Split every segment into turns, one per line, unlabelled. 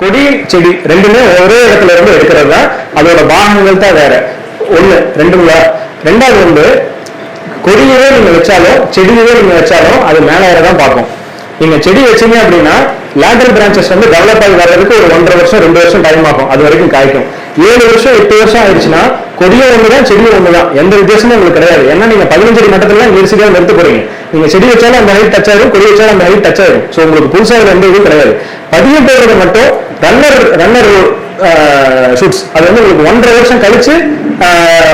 கொடி செடி ரெண்டுமே ஒரே இடத்துல இருந்து எடுக்கிறது தான் அதோட பாகங்கள் தான் வேற. ஒண்ணு ரெண்டுங்களா ரெண்டாவது வந்து கொடியவே நீங்க வச்சாலும் செடியவே நீங்க வச்சாலும் அது மேல தான் பார்க்கும். நீங்க செடி வச்சீங்க அப்படின்னா லேட்டரல் பிரான்ச்சஸ் வந்து டெவலப் ஆகி வர்றதுக்கு ஒரு ஒன்றரை வருஷம் ரெண்டு வருஷம் டைம் ஆகும். அது வரைக்கும் காய்க்கும். ஏழு வருஷம் எட்டு வருஷம் ஆயிடுச்சுன்னா கொடியும் ஒண்ணுதான் செடியும் ஒண்ணுதான். எந்த வித்தியாசமும் உங்களுக்கு கிடையாது. ஏன்னா நீங்க பதினஞ்சு அடி மட்டத்துல நெரிசலியா நிறுத்த போறீங்க. நீங்க செடி வச்சாலும் அந்த ஹைட் டச் ஆயிரும் கொடி வச்சாலும் அந்த ஹைட் டச் ஆயிரும். ஸோ உங்களுக்கு புதுசாக எந்த இதுவும் கிடையாது. பதியம் போடுறது மட்டும் ரன்னர் ரன்னர் ஷூட்ஸ் அது வந்து உங்களுக்கு ஒன்றரை வருஷம் கழிச்சு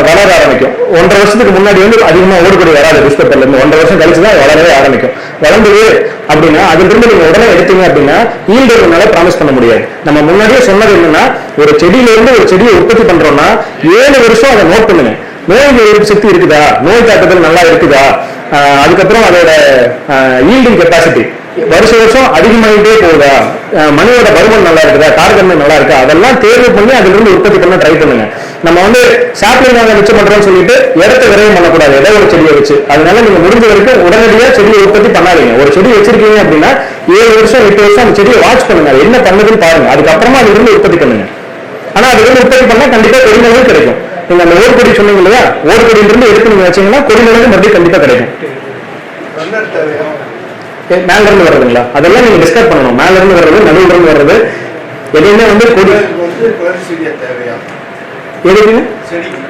வளர ஆரம்பிக்கும். ஒன்றரை வருஷத்துக்கு முன்னாடி வந்து அதிகமாக ஓடுபடி வராது நியூஸ் பேப்பர்ல இருந்து ஒன்றரை வருஷம் கழிச்சு தான் வளரவே ஆரம்பிக்கும். வளர்ந்தது அப்படின்னா அதுல இருந்து நீங்க உடனே எடுத்தீங்க அப்படின்னா ஈல்டு உங்களால ப்ராமிஸ் பண்ண முடியாது. நம்ம முன்னாடியே சொன்னது என்னன்னா ஒரு செடியில இருந்து ஒரு செடியை உற்பத்தி பண்றோம்னா ஏழு வருஷம் அதை நோட் பண்ணுங்க. நோய் எதிர்ப்பு சக்தி இருக்குதா? நோய் தாக்கத்தில் நல்லா இருக்குதா? அதுக்கப்புறம் அதோட ஈல்டிங் கெப்பாசிட்டி வருஷ வருஷம் அதிகமாகிட்டே போகுதா? மணியோட பருமன் நல்லா இருக்குதா? கார்கன்மை நல்லா இருக்கா? அதெல்லாம் தேர்வு பண்ணி அதிலிருந்து உற்பத்தி பண்ண ட்ரை பண்ணுங்க. நம்ம வந்து சாப்ளிங் நாங்க மிச்சம் பண்றோம்னு சொல்லிட்டு இடத்த விரைவு பண்ணக்கூடாது. ஏதோ ஒரு செடியை வச்சு. அதனால நீங்க முடிஞ்ச வரைக்கும் உடனடியா செடியை உற்பத்தி பண்ணாதீங்க. ஒரு செடி வச்சிருக்கீங்க அப்படின்னா ஏழு வருஷம் எட்டு வருஷம் அந்த செடியை வாட்ச் பண்ணுங்க. என்ன பண்ணுதுன்னு பாருங்க. அதுக்கப்புறமா அதிலிருந்து உற்பத்தி பண்ணுங்க. ஆனா அதிலிருந்து உற்பத்தி பண்ணா கண்டிப்பா கொடிநிலவு கிடைக்கும். நீங்க அந்த ஓர்கொடி சொன்னீங்க இல்லையா? ஓர்கொடியில எடுத்து நீங்க வச்சீங்கன்னா கொடிநிலவு மறுபடியும் கண்டிப்பா கிடைக்கும். மேல இருந்து வர்றதுங்களா? அதெல்லாம் நீங்க டிஸ்கஸ் பண்ணணும். மேல இருந்து வர்றது நடுவில் இருந்து வர்றது எதையுமே வந்து கொடி
வந்து தேவையா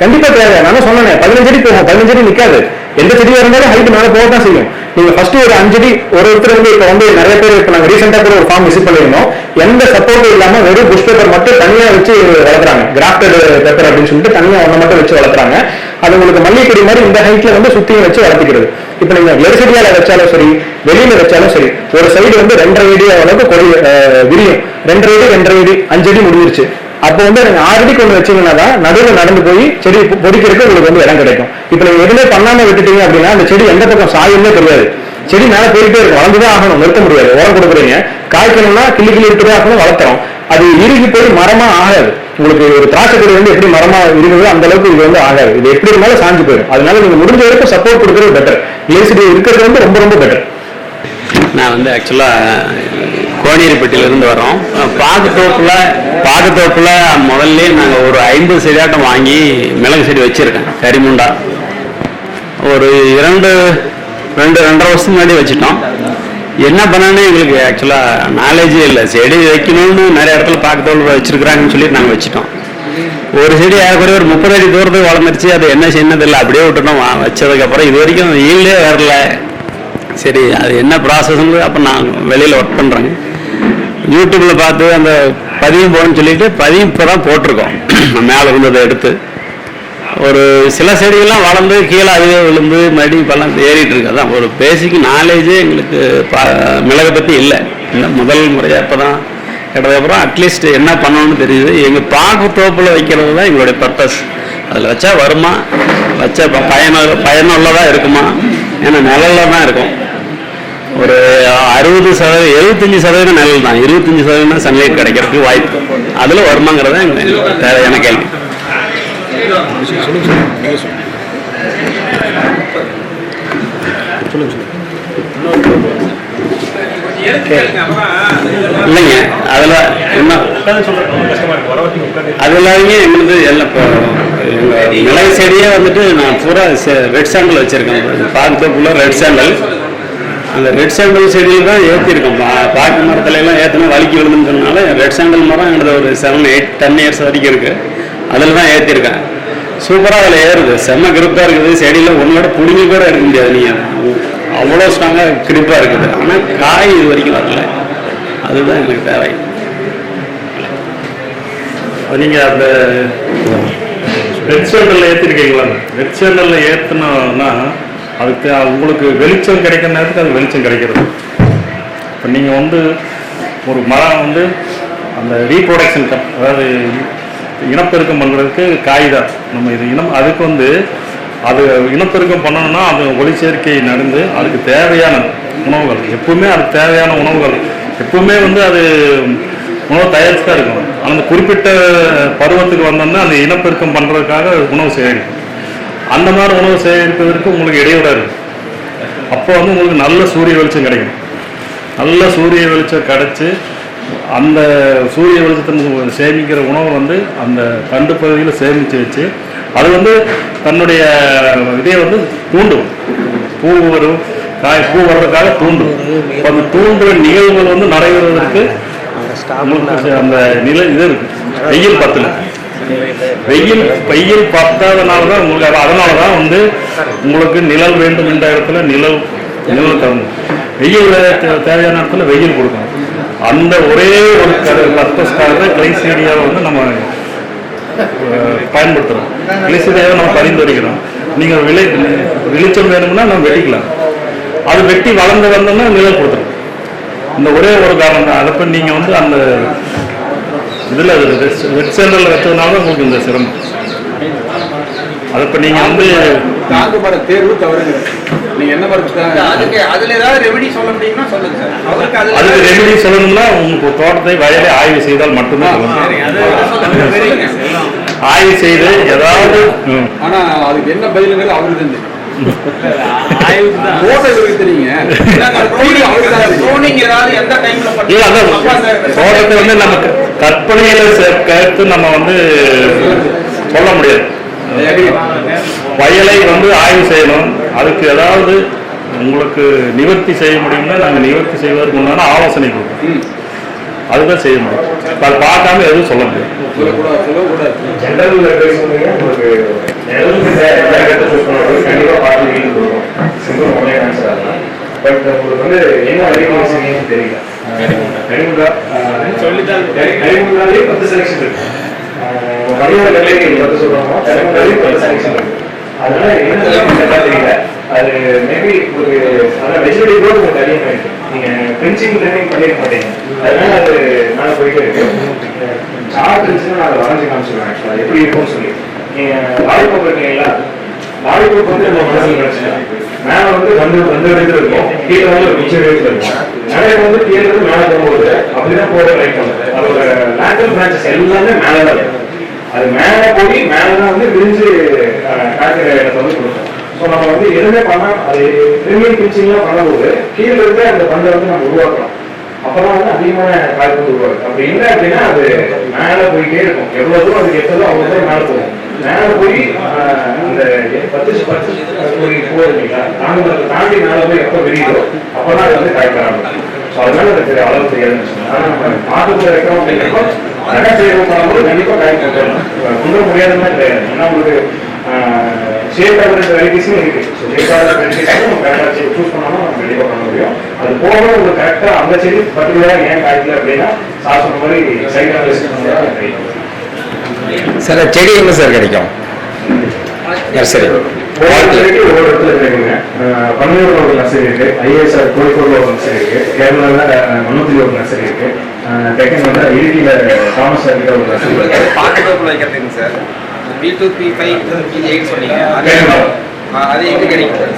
கண்டிப்பா தேவை நான் சொன்னேன் பதினஞ்சு அடி போகும். பதினஞ்சு அடி நிக்காது. எந்த செடியா இருந்தாலும் ஹைட் மேல போக தான் செய்யும். நீங்க ஃபர்ஸ்ட் ஒரு அஞ்சு அடி ஒரு ஒருத்தர் வந்து இப்ப வந்து நிறைய பேர் இப்ப நாங்க ரீசெண்டா கூட ஒரு ஃபார்ம் விசிட் பண்ணிருந்தோம் எந்த சப்போர்ட்டும் இல்லாம வெறும் புஷ் பேப்பர் மட்டும் தனியா வச்சு வளர்க்குறாங்க. கிராஃப்டட் பேப்பர் அப்படின்னு சொல்லிட்டு தனியா ஒண்ணு மட்டும் வச்சு வளர்க்குறாங்க. அது உங்களுக்கு மல்லிகை மாதிரி இந்த ஹைட்ல வந்து சுத்தியும் வச்சு வளர்த்துக்கிறது. இப்ப நீங்க எரிசடியால வச்சாலும் சரி வெளியில வச்சாலும் சரி ஒரு சைடு வந்து ரெண்டரை அடி அளவுக்கு கொடி விரியும். ரெண்டரை அடி ரெண்டரை அடி அஞ்சு அடி முடிஞ்சிருச்சு. அப்போ வந்து நீங்க ஆறு அடி கொண்டு வச்சீங்கன்னா தான் நடுவில் நடந்து போய் செடி பொடிக்கிறதுக்கு உங்களுக்கு வந்து இடம் கிடைக்கும். இப்போ நீங்க எதுவுமே பண்ணாம விட்டுட்டீங்க அப்படின்னா அந்த செடி எந்த பக்கம் சாயுமே தெரியாது. செடி மேலே போயிட்டே இருக்கும் வளர்ந்துதான் ஆகணும் நிறுத்த முடியாது. உரம் கொடுக்குறீங்க. காய்க்கணும்னா கிள்ளி கிள்ளி விட்டுதான் ஆகணும் வளர்த்துறோம் அது இறுகி போய் மரமா ஆகாது. உங்களுக்கு ஒரு திராட்சை கொடி வந்து எப்படி மரமா இருந்ததோ அந்த அளவுக்கு இது வந்து ஆகாது. இது எப்படி இருந்தாலும் சாஞ்சு போயிடும். அதனால நீங்க முடிஞ்ச வரைக்கும் சப்போர்ட் கொடுக்கறது பெட்டர் ஏசிடி இருக்கிறது வந்து ரொம்ப ரொம்ப பெட்டர்
நான் வந்து ஆக்சுவலாக கோனேரிப்பட்டியிலேருந்து வரோம் பாகுத்தோப்பில் பாகுத்தோப்பில் முதல்ல நாங்கள் ஒரு ஐம்பது செடியாட்டம் வாங்கி மிளகு செடி வச்சுருக்கேன். கரிமுண்டா ஒரு இரண்டு ரெண்டு ரெண்டரை வருஷத்துக்கு முன்னாடி வச்சுட்டோம். என்ன பண்ணணும்னு எங்களுக்கு ஆக்சுவலாக நாலேஜே இல்லை. செடி வைக்கணும்னு நிறைய இடத்துல பார்க்கத்தோடு வச்சுருக்குறாங்கன்னு சொல்லி நாங்கள் வச்சுட்டோம். ஒரு செடி ஏறக்குறைய ஒரு முப்பது அடி தூரத்துக்கு வளர்ந்துருச்சு. அது என்ன செய்யணும் இல்லை அப்படியே விட்டுட்டோம். வா- வச்சதுக்கப்புறம் இது வரைக்கும் ஈல்டே வரல. சரி அது என்ன ப்ராசஸ்னு அப்போ நான் வெளியில் ஒர்க் பண்ணுறேங்க யூடியூப்பில் பார்த்து அந்த பதியம் போகணும்னு சொல்லிட்டு பதியம் இப்போ தான் போட்டிருக்கோம். மேலே இருந்ததை எடுத்து. ஒரு சில செடிகள்லாம் வளர்ந்து கீழே அதுவே விழுந்து மறுபடி பழம் ஏறிட்டு இருக்கு. அதான் ஒரு பேசிக் நாலேஜே எங்களுக்கு பா மிளகை பற்றி இல்லை. இல்லை முதல் முறையாக இப்போ தான் கிட்டதுக்கப்புறம் அட்லீஸ்ட் என்ன பண்ணணும்னு தெரியுது. எங்கள் பாக்கு தோப்பில் வைக்கிறது தான் எங்களுடைய பர்பஸ் அதில் வச்சா வருமா? வச்சா இப்போ பயன பயனுள்ளதாக இருக்குமா? ஏன்னா நிழலில் தான் இருக்கும். ஒரு அறுபது சதவீதம் எழுபத்தஞ்சி சதவீதம் நிழல் தான். இருபத்தஞ்சி சதவீதம் சன்லைட் கிடைக்கிறதுக்கு வாய்ப்பு. அதில் வருமாங்கிறத எங்களுக்கு தேவையான கேள்வி. இல்லைங்க அதில் என்ன? அது இல்லாதீங்க எங்களுக்கு எல்லாம் இப்போ எங்கள் மிளகு செடியே வந்துட்டு நான் பூரா ரெட் சாண்டல் வச்சுருக்கேன். பார்க்கக்குள்ள ரெட் சாண்டல் அந்த ரெட் சாண்டல் செடியில் தான் ஏற்றிருக்கோம் பா பாக்கு மரத்துல எல்லாம் ஏற்றினா வலிக்கு விழுதுன்னு சொன்னால ரெட் சாண்டல் மரம் எங்களுக்கு ஒரு செவன் எயிட் டென் இயர்ஸ் வரைக்கும் இருக்குது அதில் தான் ஏற்றிருக்கேன் சூப்பராக அதில் ஏறுது. செம்ம கிரிப்பாக இருக்குது. செடியில் ஒன்றோட பிடுங்கி கூட எடுக்க முடியாது. நீங்கள் அவ்வளோ ஸ்ட்ராங்காக கிரிப்பாக இருக்குது. ஆனால் காய் இது வரைக்கும் வரல. அதுதான் எனக்கு தேவை.
நீங்கள் அந்த ரெட் சேனலில் ஏற்றிருக்கீங்களா ரெட் சேனலில் ஏற்றினோன்னா அதுக்கு உங்களுக்கு வெளிச்சம் கிடைக்கிற நேரத்துக்கு அது வெளிச்சம் கிடைக்கிறது. இப்போ நீங்கள் வந்து ஒரு மரம் வந்து அந்த ரீப்ரொடக்ஷன் அதாவது இனப்பெருக்கம் பண்ணுறதுக்கு காகிதா நம்ம இது இனம் அதுக்கு வந்து அது இனப்பெருக்கம் பண்ணணும்னா அது ஒளிச்சேர்க்கை நடந்து அதுக்கு தேவையான உணவுகள் எப்பவுமே அதுக்கு தேவையான உணவுகள் எப்பவுமே வந்து அது உணவு தயாரிச்சு தான் இருக்கும் ஆனால் அந்த குறிப்பிட்ட பருவத்துக்கு வந்தோம்னா அந்த இனப்பெருக்கம் பண்ணுறதுக்காக உணவு சேகரிக்கும் அந்த மாதிரி உணவு சேகரிப்பதற்கு உங்களுக்கு இடையூறாக இருக்கும் அப்போ வந்து உங்களுக்கு நல்ல சூரிய வெளிச்சம் கிடைக்கும். நல்ல சூரிய வெளிச்சம் கிடச்சி அந்த சூரிய வெளிச்சத்தின் சேமிக்கிற உணவை வந்து அந்த தண்டு பகுதியில் சேமித்து வச்சு அது வந்து தன்னுடைய இதையை வந்து தூண்டும். பூ வரும் காய் பூ வர்றதுக்காக தூண்டும். இப்போ அந்த தூண்டுற நிகழ்வுகள் வந்து நடைபெறுவதற்கு அந்த நிலை இது இருக்கு. வெயில் பத்தில். வெயில் வெயில் பத்தாதனால தான் உங்களுக்கு அதனால தான் வந்து உங்களுக்கு நிழல் வேண்டும் என்ற இடத்துல நிழல் நிழல் தரணும். வெயில் தேவையான இடத்துல வெயில் கொடுக்கணும். அந்த ஒரே ஒரு பர்பஸ்க்காக தான் கிளைசீரியாவை வந்து நம்ம பயன்படுத்துகிறோம் கிளைசீரியாவை நம்ம பரிந்துரைக்கிறோம். நீங்கள் விளை வெளிச்சம் வேணும்னா நம்ம வெட்டிக்கலாம். அது வெட்டி வளர்ந்து வந்தோம்னா நிழல் கொடுத்துரும். இந்த ஒரே ஒரு காரணம் தான். அதை நீங்கள் வந்து அந்த இதில் வெட் சென்டரில் வச்சதுனால உங்களுக்கு இந்த சிரமம். அதை இப்போ நீங்கள் வந்து
தேர்வு தவறுங்க நீங்க என்ன
அதுக்கு அதுல ஏதாவது ரெமெடி சொல்ல முடியும்னா சொல்லுங்க சார். அவருக்கு அதுல
அதுக்கு ரெமெடி சொல்லணும்னா உங்களுக்கு தோட்டத்தை வயலை ஆய்வு செய்தால் மட்டுமே சொல்லணும்.
சரிங்க.
ஆய்வு செய்து ஏதாவது.
ஆனா அதுக்கு என்ன பதிலுங்கிறது அவருக்கு
அதான் தோட்டத்தை வந்து நமக்கு கற்பனையில சேர்த்து நம்ம வந்து சொல்ல முடியாது. வயலை வந்து ஆய்வு செய்யணும். அதுக்கு ஏதாவது உங்களுக்கு நிவர்த்தி செய்ய முடியும்னா நாங்கள் நிவர்த்தி செய்வதற்கு உண்டான ஆலோசனை கொடுப்போம். அதுதான் செய்ய முடியும். அது பார்க்காம எதுவும் சொல்ல
செய்யணும்னு தெரியல. பத்து செலெக்ஷன் இருக்கு. அதனால என்ன தெரியல அது மேபி ஒரு அதான் வெஜிடபிள் கூட உங்களுக்கு அதிகமாக இருக்கு. நீங்க பிரின்சிங் ட்ரைனிங் பண்ணிருக்க மாட்டீங்க. அதனால அது மேலே போயிட்டு இருக்கு. சார்ட் இருந்துச்சுன்னா நான் அதை வரைஞ்சு காமிச்சிருவேன் எப்படி இருக்கும்னு சொல்லி. நீங்க லாலிபாப் இருக்கீங்களா லாலிபாப் வந்து நம்ம மனசில் நினைச்சிக்கலாம் மேலே வந்து ரெண்டு வந்து இடத்துல இருக்கும். கீழே வந்து ஒரு மிச்சம் இடத்துல இருக்கும். நிறைய வந்து கீழே இருந்து மேலே போகும்போது அப்படிதான் போகிற லைட் வந்து அதோட லேட்டர் பிரான்ச்சஸ் எல்லாமே மேலே தான் இருக்கும் அது மேலே போய் மேலே தான் வந்து விரிஞ்சு அஹ், காய்க்கிற இடத்த வந்து கொடுக்கும் ஸோ நம்ம வந்து எதுவுமே பண்ண அது ரிமீன் பிச்சிங்லாம் பண்ணும்போது கீழே இருந்து அந்த பண்டை வந்து நம்ம உருவாக்கலாம். அப்பதான் வந்து அதிகமான காய்ப்பு வந்து அப்படி இல்லை அப்படின்னா அது மேலே போயிட்டே இருக்கும். எவ்வளவு தூரம் அதுக்கு எத்ததோ அவ்வளவு தூரம் மேலே போகும். மேல போய் அந்த பத்து பத்து போய் போகுது இல்லைங்களா? தாண்டி மேலே போய் எப்போ விரியுதோ அப்பதான் அது வந்து காய்க்கிறாங்க ஆரம்பிக்கும். ஸோ அதனால அதுக்கு அளவு தெரியாதுன்னு வச்சுக்கோங்க. ஆனால் நம்ம மாட்டுக்குள்ள வைக்கிறோம் அப்படிங்கிறப்போ செய்யறோம் பண்ணும்போது கண்டிப்பாக காய் கொடுத்துடலாம் கொண்டு முடியாதுன்னா கிடையாது ஏன்னா உங்களுக்கு ஷேப் ஆகிற வெரைட்டிஸும் இருக்கு ஸோ ஷேப் ஆகிற வெரைட்டிஸும் நம்ம கரெக்டாக சூஸ் பண்ணாலும் நம்ம கண்டிப்பாக பண்ண முடியும் அது போக உங்களுக்கு கரெக்டாக அந்த செடி பர்டிகுலராக ஏன் காய்க்கல அப்படின்னா சார் சொன்ன மாதிரி சைட்
சார். செடி எங்க சார் கிடைக்கும் நர்சரி.
ஒவ்வொரு இடத்துல கிடைக்குங்க அஹ் பன்னூர்ல ஒரு நர்சரி இருக்கு. கோழிக்கோடுல ஒரு நர்சரி இருக்கு. கேரளால மன்னூத்தில ஒரு நர்சரி இருக்கு. டெக்கன் வந்து இடுக்கியில தாமஸ் சார்கிட்ட ஒரு நர்சரி இருக்கு.
Packet வைக்கிறதுங்க sir. P two P five P eight சொன்னீங்க. அது எங்க கிடைக்கும்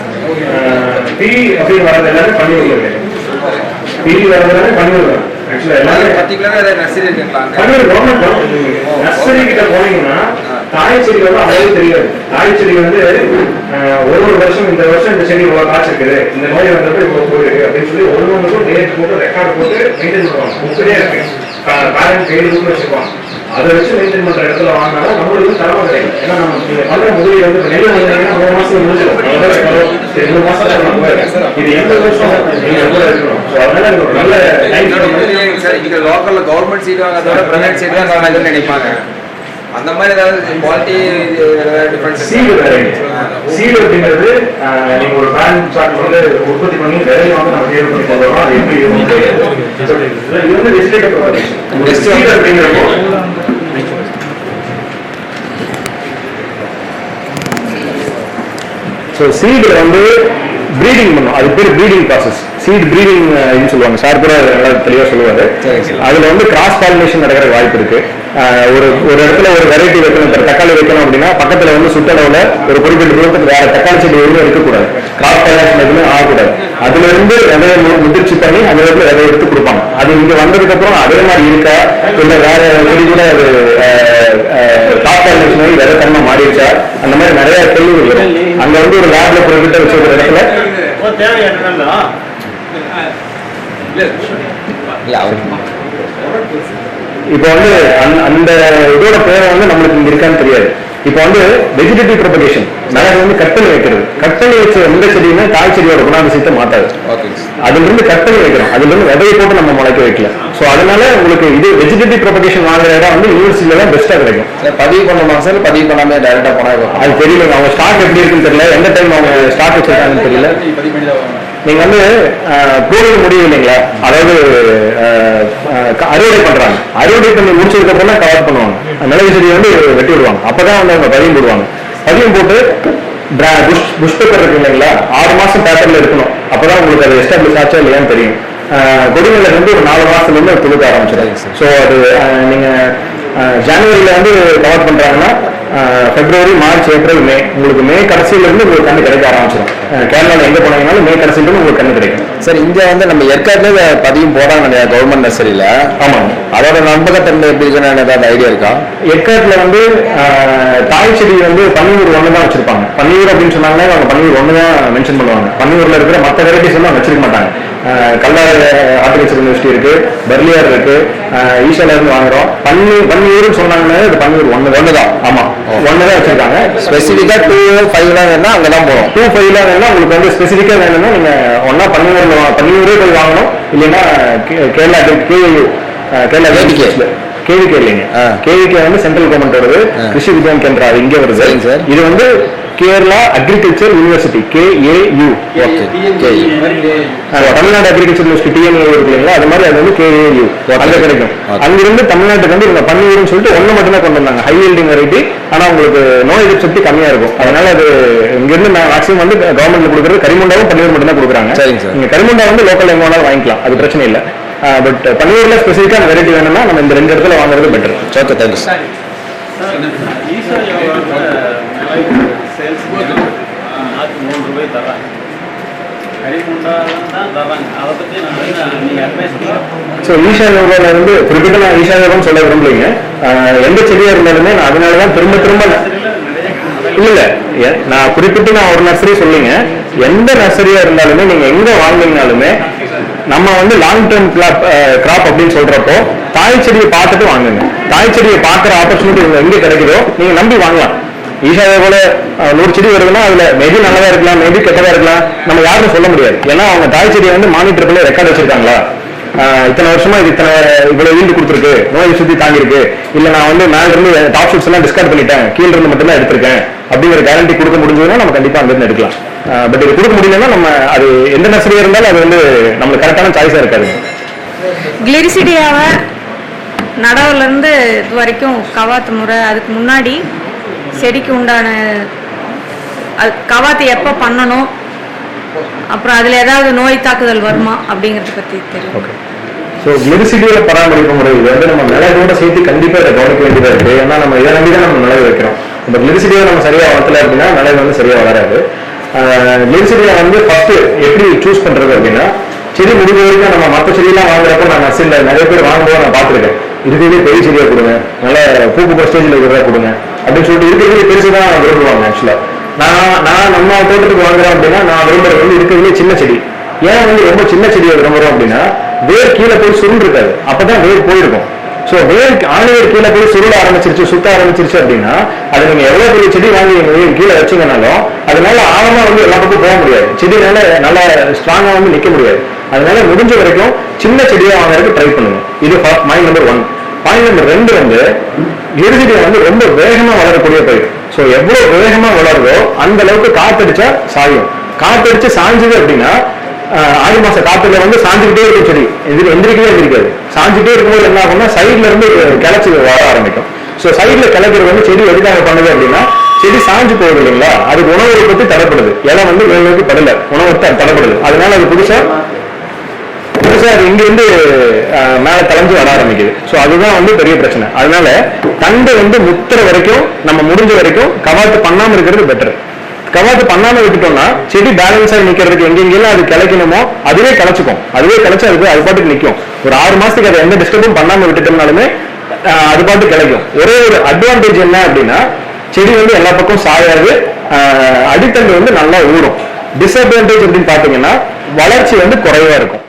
டீ அப்படின்னு வரது எல்லாமே பன்னூர்ல இருக்கு டீ வரது எல்லாமே பன்னூர்ல ஆக்சுவலா எல்லாமே
பர்டிகுலராக நர்சரி இருக்குங்களா
பன்னூர் கவர்மெண்ட் நர்சரி கிட்ட போனீங்கன்னா தாய் செடி வந்து அவ்வளவு தெரியாது தாய் செடி வந்து ஒரு ஒரு வருஷம் இந்த வருஷம் இந்த செடி இவ்வளவு காய்ச்சி இருக்குது இந்த நோய் வந்தப்ப இவ்வளவு போயிருக்கு அப்படின்னு சொல்லி ஒன்று ஒன்றுக்கும் டேட் போட்டு ரெக்கார்ட் போட்டு மெயின்டைன் பண்ணுவாங்க புக்கிலே இருக்கு பேரண்ட் கைடு புக்கு வச்சுக்குவாங்க அதை வச்சு மெயின்டைன் பண்ற இடத்துல வாங்கினாலும் நம்மளுக்கு தரமா கிடைக்கும் ஏன்னா நம்ம நீங்க பண்ற முதலீடு வந்து நெல் மூணு மாசத்துல முடிஞ்சிடும் நம்ம போயிடும். இது எண்பது வருஷம் நீங்க எவ்வளவு இருக்கணும் அதனால ஒரு நல்ல
சார் இங்க லோக்கல்ல கவர்மெண்ட் சீட் வாங்குறதோட பிரைவேட் சீட் தான் நினைப்பாங்க அந்த மாதிரி ஏதாவது quality difference
seed variety seed அப்படிங்கிறது நீங்க ஒரு பேன் சார்ட் வந்து உற்பத்தி பண்ணி விரைவில் வந்து நம்ம தேர்வு பண்ணி அது எப்படி. இது வந்து அப்படிங்கிறப்போ ஸோ சீடு வந்து ப்ரீடிங் பண்ணும். அது பேர் ப்ரீடிங் ப்ராசஸ் சீட் ப்ரீடிங் சொல்லுவாங்க. சார் கூட நல்லா தெளிவாக சொல்லுவாரு. அதுல வந்து கிராஸ் பாலினேஷன் நடக்கிற வாய்ப்பு இருக்கு. ஆஹ் ஒரு ஒரு இடத்துல ஒரு வெரைட்டி வைக்கணும் தக்காளி வைக்கணும் அப்படின்னா பக்கத்துல வந்து சுற்றளவுல ஒரு குறிப்பிட்ட தூரத்துக்கு வேற தக்காளி செடி எதுவும் இருக்கக்கூடாது. கிராஸ் பாலினேஷன் எதுவுமே ஆகக்கூடாது. அதுல இருந்து விதைய முதிர்ச்சி பண்ணி அந்த இடத்துல விதை எடுத்து கொடுப்பாங்க. அது இங்க வந்ததுக்கு அப்புறம் அதே மாதிரி இருக்கா? இல்ல வேற செடி கூட அது கிராஸ் பாலினேஷன் ஆகி விதை தன்மை மாறிடுச்சா? அந்த மாதிரி நிறைய கேள்விகள் வரும். அங்க வந்து ஒரு லேப்ல குறிப்பிட்ட வச்சிருக்கிற இடத்துல
இல்ல அவருக்கு
இப்போ வந்து அந்த- இதோட பேரை வந்து நம்மளுக்கு இங்க இருக்கான்னு தெரியாது. இப்போ வந்து வெஜிடேட்டிவ் ப்ரொபகேஷன் மிளகு வந்து கட் பண்ணி வைக்கிறது. கட் பண்ணி வச்ச எந்த செடியுமே தாய் செடியோட குணாதிசயத்தை
சார்
அதுல இருந்து கட் பண்ணி வைக்கிறோம். அதுல இருந்து விதையை போட்டு நம்ம முளைக்க வைக்கல. சோ அதனால உங்களுக்கு இது வெஜிடேட்டிவ் ப்ரொபகேஷன் வாங்குற இடம் வந்து யூனிவர்சிட்டியில தான் பெஸ்டா கிடைக்கும்.
பதிவு பண்ணணுமா சார் பதிவு பண்ணாம டைரக்டா போனா
அது தெரியல அவங்க ஸ்டாக் எப்படி இருக்குன்னு தெரியல. எந்த டைம் அவங்க ஸ்டாக் வச்சிருக்காங்கன்னு தெரியல.
நீங்க
வந்து ப்ரூவிங் முடியும் இல்லைங்களா? அதாவது அறுவடை பண்றாங்க. அறுவடை பண்ணி முடிச்சதுக்கு அப்புறம் தான் கவர் பண்ணுவாங்க. மிளகு செடியை வந்து வெட்டி விடுவாங்க. அப்பதான் வந்து அவங்க பதியம் போடுவாங்க. பதியம் போட்டு புஷ் புஷ் பேப்பர் இருக்கு இல்லைங்களா? ஆறு மாசம் பேப்பர்ல இருக்கணும். அப்பதான் உங்களுக்கு அது எஸ்டாப்ளிஷ் ஆச்சா இல்லையான்னு தெரியும். கொடிகளில் இருந்து ஒரு நாலு மாசத்துல இருந்து துளுக்க ஆரம்பிச்சிடும். ஸோ அது நீங்க ஜனவரியில வந்து கவர் பண்றாங்கன்னா அஹ், பிப்ரவரி மார்ச் ஏப்ரல் மே உங்களுக்கு மே கடைசியில இருந்து உங்களுக்கு கண்ணு கிடைக்க ஆரம்பிச்சிடும் அஹ், கேரளால எங்க போனீங்கனாலும் மே கடைசியில இருந்து உங்களுக்கு கண்ணு கிடைக்கும்
சார் இங்க வந்து நம்ம ஏற்கனவே பதிவும் போறாங்க இல்லையா கவர்மெண்ட் நர்சரியில
ஆமாங்க.
அதோட நம்பகத்தன்மை எப்படி இருக்குன்னு ஏதாவது ஐடியா இருக்கா?
எக்காட்டுல வந்து தாய் செடி வந்து பன்னீர் ஒன்று தான் வச்சிருப்பாங்க. பன்னீர் அப்படின்னு சொன்னாங்கன்னா அவங்க பன்னீர் ஒன்று தான் மென்ஷன் பண்ணுவாங்க. பன்னீர்ல இருக்கிற மற்ற வெரைட்டிஸ் எல்லாம் வச்சிருக்க மாட்டாங்க. கல்லாறு ஹார்டிகல்ச்சர் யூனிவர்சிட்டி இருக்கு பெர்லியார் இருக்கு ஆஹ், ஈஷால இருந்து வாங்குறோம். பன்னீர் பன்னீர்னு சொன்னாங்கன்னா இது பன்னீர் ஒன்று ஒன்று தான் ஆமா ஒன்று தான் வச்சிருக்காங்க
ஸ்பெசிஃபிக்கா டூ ஃபைவ்லாம் வேணா அங்கதான் போறோம்.
டூ ஃபைவ்ல வேணும்னா உங்களுக்கு வந்து ஸ்பெசிஃபிக்கா வேணும்னா நீங்க ஒன்னா பன்னீர்ல வா- பன்னீரே போய் வாங்கணும். இல்லைன்னா Kerala KAU Kerala
KVK.
KVK. இல்லைங்க. கேவிகே வந்து சென்ட்ரல் கவர்மெண்ட் வருது. கிருஷி விஜயம் கேந்திரா இங்க வருது. இது வந்து Kerala agriculture university KAU
okay
Tamil Nadu agriculture university TNA இருக்கு இல்லைங்களா அது மாதிரி அது வந்து கேஏயு அங்க கிடைக்கும். அங்கிருந்து தமிழ்நாட்டுக்கு வந்து இவங்க பன்னீர்னு சொல்லிட்டு ஒண்ணு மட்டும் தான் கொண்டு வந்தாங்க. ஹை ஹீல்டிங் வெரைட்டி ஆனா உங்களுக்கு நோய் எதிர்ப்பு சக்தி கம்மியா இருக்கும். அதனால அது இங்கிருந்து மேக்ஸிமம் வந்து கவர்மெண்ட் கொடுக்குறது கரிமுண்டாவும் பன்னீர் மட்டும் தான் கொடுக்குறாங்க.
சரிங்க சார்.
நீங்க கரிமுண்டா வந்து லோக்கல் எங்க வேணாலும் வாங்கிக்கலாம். அது பிரச்சனை இல்லை. பட் பன்னீர்ல ஸ்பெசிஃபிக்கா வெரைட்டி வேணும்னா நம்ம இந்த ரெண்டு இடத்துல வாங்குறது பெட்டர்
ஓகே தேங்க்யூ
ரூபாய் தர்றாங்க. வந்து
குறிப்பிட்ட நான் ஈஷா யோகம் சொல்ல விரும்பலைங்க. ஆஹ் எந்த செடியா இருந்தாலுமே நான் அதனால தான் திரும்ப திரும்ப இல்ல இல்ல. நான் குறிப்பிட்டு நான் ஒரு நர்சரி சொல்லுங்க. எந்த நர்சரியா இருந்தாலுமே நீங்க எங்க வாங்குனீங்கனாலுமே நம்ம வந்து லாங் டேர்ம் கிராப் அப்படின்னு சொல்றப்போ தாய் செடியை பார்த்துட்டு வாங்குங்க. தாய் செடியை பார்க்குற ஆப்பர்ச்சுனிட்டி எங்க கிடைக்குதோ நீங்க நம்பி வாங்கலாம். ஈஷாவை போல நூறு செடி வருதுன்னா அதுல மேபி நல்லதா இருக்கலாம் மேபி கெட்டதா இருக்கலாம் நம்ம யாரும் சொல்ல முடியாது. ஏன்னா அவங்க தாய் செடியை வந்து மானிட்டர் பண்ணி ரெக்கார்ட் வச்சிருக்காங்களா? இத்தனை வருஷமா இது இத்தனை இவ்வளவு ஈல்டு கொடுத்துருக்கு நோய் சுத்தி தாங்கிருக்கு இல்ல நான் வந்து மேல இருந்து டாப் ஷூட்ஸ் எல்லாம் டிஸ்கார்ட் பண்ணிட்டேன் கீழ இருந்து மட்டும் தான் எடுத்திருக்கேன். அப்படிங்கிற கேரண்டி கொடுக்க முடிஞ்சதுன்னா நம்ம கண்டிப்பா அங்கிருந்து எடுக்கலாம். பட் இது கொடுக்க முடியலன்னா நம்ம அது எந்த நர்சரியா இருந்தாலும் அது வந்து நம்மளுக்கு கரெக்டான சாய்ஸா இருக்காது.
கிளிரிசிடியாவை நடவுல இருந்து இது வரைக்கும் கவாத்து முறை அதுக்கு முன்னாடி செடிக்கு உண்டான அது கவாத்து எப்போ பண்ணணும்? அப்புறம் அதில் ஏதாவது நோய் தாக்குதல் வருமா? அப்படிங்கிறத பற்றி தெரியும்.
ஸோ கிளிரிசிட்டியோட பராமரிப்பு முறை இது வந்து நம்ம நிலையோட சேர்த்து கண்டிப்பா இதை கவனிக்க வேண்டியதாக இருக்குது ஏன்னா நம்ம இதை நம்பி தான் நம்ம நிலை வைக்கிறோம். இந்த கிளிரிசிட்டியை நம்ம சரியா வளர்த்தல அப்படின்னா நிலை வந்து சரியா வளராது. கிளிரிசிட்டியை வந்து ஃபஸ்ட்டு எப்படி சூஸ் பண்றது அப்படின்னா செடி முடிஞ்ச வரைக்கும் நம்ம மற்ற செடியெல்லாம் வாங்குறப்ப நான் நர்சரியில் நிறைய பேர் வாங்குவோம் நான் பார்த்துருக்கேன். இதுவே பெரிய செடியாக கொடுங்க. நல்ல பூக்கு ஸ்டேஜில் இருக்கிறதா கொடுங்க. அப்படின்னு சொல்லிட்டு இருக்கிறதே பெருசு தான் விரும்புவாங்க ஆக்சுவலா நான் நான் நம்ம தோட்டத்துக்கு வாங்குறேன் அப்படின்னா நான் விரும்புறது வந்து இருக்கிறதுலே சின்ன செடி. ஏன் வந்து ரொம்ப சின்ன செடியை விரும்புறோம் அப்படின்னா வேர் கீழே போய் சுருள் இருக்காது அப்பதான் வேர் போயிருக்கும். சோ வேர் ஆணிவேர் கீழே போய் சுருள ஆரம்பிச்சிருச்சு சுத்த ஆரம்பிச்சிருச்சு அப்படின்னா அது நீங்க எவ்வளவு பெரிய செடி வாங்கி எங்க வேர் கீழே வச்சீங்கனாலும் அதனால ஆழமா வந்து எல்லா பக்கம் போக முடியாது. செடினால நல்லா ஸ்ட்ராங்கா வந்து நிக்க முடியாது. அதனால முடிஞ்ச வரைக்கும் சின்ன செடியா வாங்குறதுக்கு ட்ரை பண்ணுங்க. இது point number one point number ரெண்டு வந்து எருதிடியை வந்து ரொம்ப வேகமா வளரக்கூடிய பயிர். ஸோ எவ்வளவு வேகமா வளருதோ அந்த அளவுக்கு காத்தடிச்சா சாயும். காத்தடிச்சு சாஞ்சது அப்படின்னா ஆறு ஆடி மாச காத்துல வந்து சாஞ்சுக்கிட்டே இருக்கும் செடி. எந்திரி எந்திரிக்கவே எந்திரிக்காது. சாஞ்சுட்டே இருக்கும்போது என்ன ஆகும்னா சைட்ல இருந்து கிளச்சி வர ஆரம்பிக்கும். ஸோ சைட்ல கிளக்கிறது வந்து செடி எதுக்காக பண்ணுது அப்படின்னா செடி சாஞ்சு போகுது இல்லைங்களா? அது உணவு உற்பத்தி தடைப்படுது இலை வந்து மேல் படல. உணவு தடைப்படுது அதனால அது புதுசா சார் அது மேல தலைஞ்சு வர ஆரம்பிக்குது. ஸோ அதுதான் வந்து பெரிய பிரச்சனை. அதனால தண்டு வந்து முத்துற வரைக்கும் நம்ம முடிஞ்ச வரைக்கும் கவாத்து பண்ணாம இருக்கிறது பெட்டர் கவாத்து பண்ணாம விட்டுட்டோம்னா செடி பேலன்ஸா நிக்கிறதுக்கு எங்கெங்கெல்லாம் அது கிளைக்கணுமோ அதுவே கிளைச்சிக்கும். அதுவே கிளைச்சு அது போய் அது பாட்டுக்கு நிற்கும் ஒரு ஆறு மாசத்துக்கு அதை எந்த டிஸ்டர்பும் பண்ணாம விட்டுட்டோம்னாலுமே அது பாட்டு கிடைக்கும் ஒரே ஒரு அட்வான்டேஜ் என்ன அப்படின்னா செடி வந்து எல்லா பக்கம் சாயாது. அடித்தண்டு வந்து நல்லா ஊறும். டிஸ்அட்வான்டேஜ் அப்படின்னு பாத்தீங்கன்னா வளர்ச்சி வந்து குறைவா இருக்கும்.